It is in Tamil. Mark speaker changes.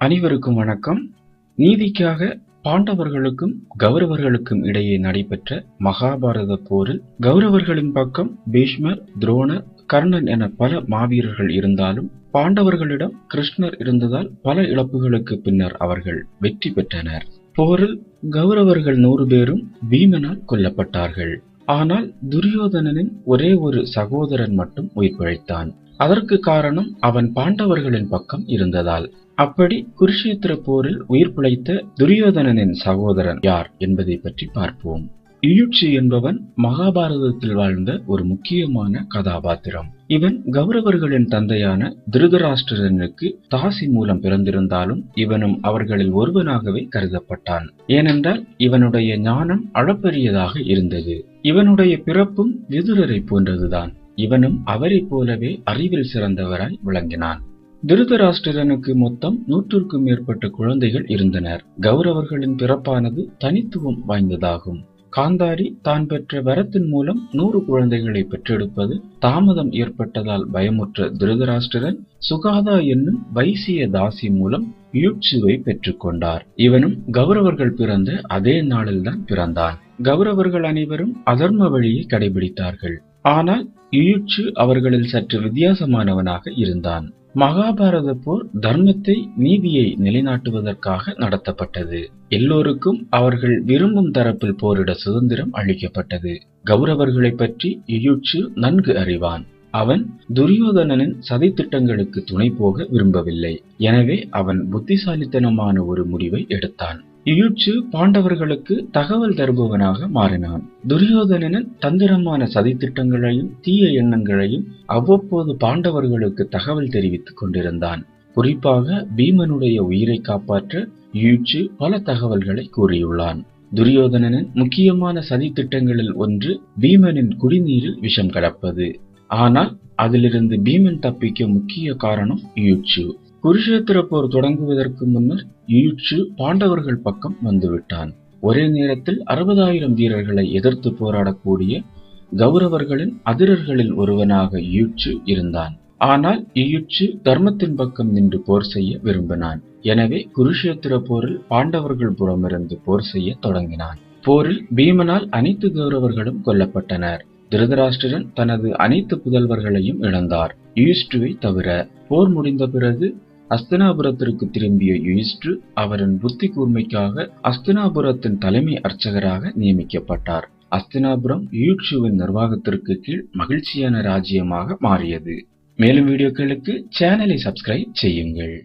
Speaker 1: அனைவருக்கும் வணக்கம். நீதிக்காக பாண்டவர்களுக்கும் கௌரவர்களுக்கும் இடையே நடைபெற்ற மகாபாரத போரில் கௌரவர்களின் பக்கம் பீஷ்மர் துரோணர் கர்ணன் என பல மாவீரர்கள் இருந்தாலும் பாண்டவர்களிடம் கிருஷ்ணர் இருந்ததால் பல இழப்புகளுக்கு பின்னர் அவர்கள் வெற்றி பெற்றனர். போரில் கௌரவர்கள் நூறு பேரும் பீமனால் கொல்லப்பட்டார்கள். ஆனால் துரியோதனனின் ஒரே ஒரு சகோதரன் மட்டும் உயிர் பிழைத்தான் அதற்கு காரணம் அவன் பாண்டவர்களின் பக்கம் இருந்ததால். அப்படி குருஷேத்திர போரில் உயிர் பிழைத்த துரியோதனனின் சகோதரன் யார் என்பதை பற்றி பார்ப்போம். யுயுட்சி என்பவன் மகாபாரதத்தில் வாழ்ந்த ஒரு முக்கியமான கதாபாத்திரம். இவன் கௌரவர்களின் தந்தையான திருதராஷ்டிரனுக்கு தாசி மூலம் பிறந்திருந்தாலும் இவனும் அவர்களில் ஒருவனாகவே கருதப்பட்டான். ஏனென்றால் இவனுடைய ஞானம் அளப்பரியதாக இருந்தது. இவனுடைய பிறப்பும் விதுரரை போன்றதுதான். இவனும் அவரைப் போலவே அறிவில் சிறந்தவராய் விளங்கினான். திருதராஷ்டிரனுக்கு மொத்தம் நூற்றுக்கும் மேற்பட்ட குழந்தைகள் இருந்தனர். கௌரவர்களின் பிறப்பானது தனித்துவம் வாய்ந்ததாகும். காந்தாரி தான் பெற்ற வரத்தின் மூலம் நூறு குழந்தைகளை பெற்றெடுப்பது தாமதம் ஏற்பட்டதால் பயமுற்ற திருதராஷ்டிரன் சுகாதா என்னும் வைசிய தாசி மூலம் யூட்சுவை பெற்றுக்கொண்டார் இவனும் கௌரவர்கள் பிறந்த அதே நாளில்தான் பிறந்தான். கௌரவர்கள் அனைவரும் அதர்ம வழியை கடைபிடித்தார்கள். ஆனால் யுயுட்சு அவர்களில் சற்று வித்தியாசமானவனாக இருந்தான். மகாபாரத போர் தர்மத்தை நீதியை நிலைநாட்டுவதற்காக நடத்தப்பட்டது. எல்லோருக்கும் அவர்கள் விரும்பும் தரப்பில் போரிட சுதந்திரம் அளிக்கப்பட்டது. கௌரவர்களை பற்றி யுயுட்சு நன்கு அறிவான். அவன் துரியோதனனின் சதித்திட்டங்களுக்கு துணை போக விரும்பவில்லை. எனவே அவன் புத்திசாலித்தனமான ஒரு முடிவை எடுத்தான். யுயுட்சு பாண்டவர்களுக்கு தகவல் தருபவனாக மாறினான். துரியோதனனின் தந்திரமான சதித்திட்டங்களையும் தீய எண்ணங்களையும் அவ்வப்போது பாண்டவர்களுக்கு தகவல் தெரிவித்துக் கொண்டிருந்தான். குறிப்பாக பீமனுடைய உயிரை காப்பாற்ற யுயுட்சு பல தகவல்களை கூறியுள்ளான். துரியோதனனின் முக்கியமான சதித்திட்டங்களில் ஒன்று பீமனின் குடிநீரில் விஷம் கலப்பது. ஆனால் அதிலிருந்து பீமன் தப்பிக்க முக்கிய காரணம் யுயுட்சு குருஷேத்திர போர் தொடங்குவதற்கு முன்னர் யுயுட்சு பாண்டவர்கள் பக்கம் வந்துவிட்டான். ஒரே நேரத்தில் அறுபதாயிரம் வீரர்களை எதிர்த்து போராடக்கூடிய கௌரவர்களின் அதிரர்களில் ஒருவனாக யுயுட்சு இருந்தான். ஆனால் யுயுட்சு தர்மத்தின் பக்கம் நின்று போர் செய்ய விரும்பினான். எனவே குருஷேத்திர போரில் பாண்டவர்கள் புறமிருந்து போர் செய்ய தொடங்கினான். போரில் பீமனால் அனைத்து கௌரவர்களும் கொல்லப்பட்டனர். திருதராஷ்டிரன் தனது அனைத்து புதல்வர்களையும் இழந்தார். யுயிஷ்டுவை தவிர போர் முடிந்த பிறகு அஸ்தினாபுரத்திற்கு திரும்பிய யுயிஷ்டு அவரின் புத்தி கூர்மைக்காக அஸ்தினாபுரத்தின் தலைமை அர்ச்சகராக நியமிக்கப்பட்டார். அஸ்தினாபுரம் யுயுட்சுவின் நிர்வாகத்திற்கு கீழ் மகிழ்ச்சியான ராஜ்யமாக மாறியது. மேலும் வீடியோக்களுக்கு சேனலை சப்ஸ்கிரைப் செய்யுங்கள்.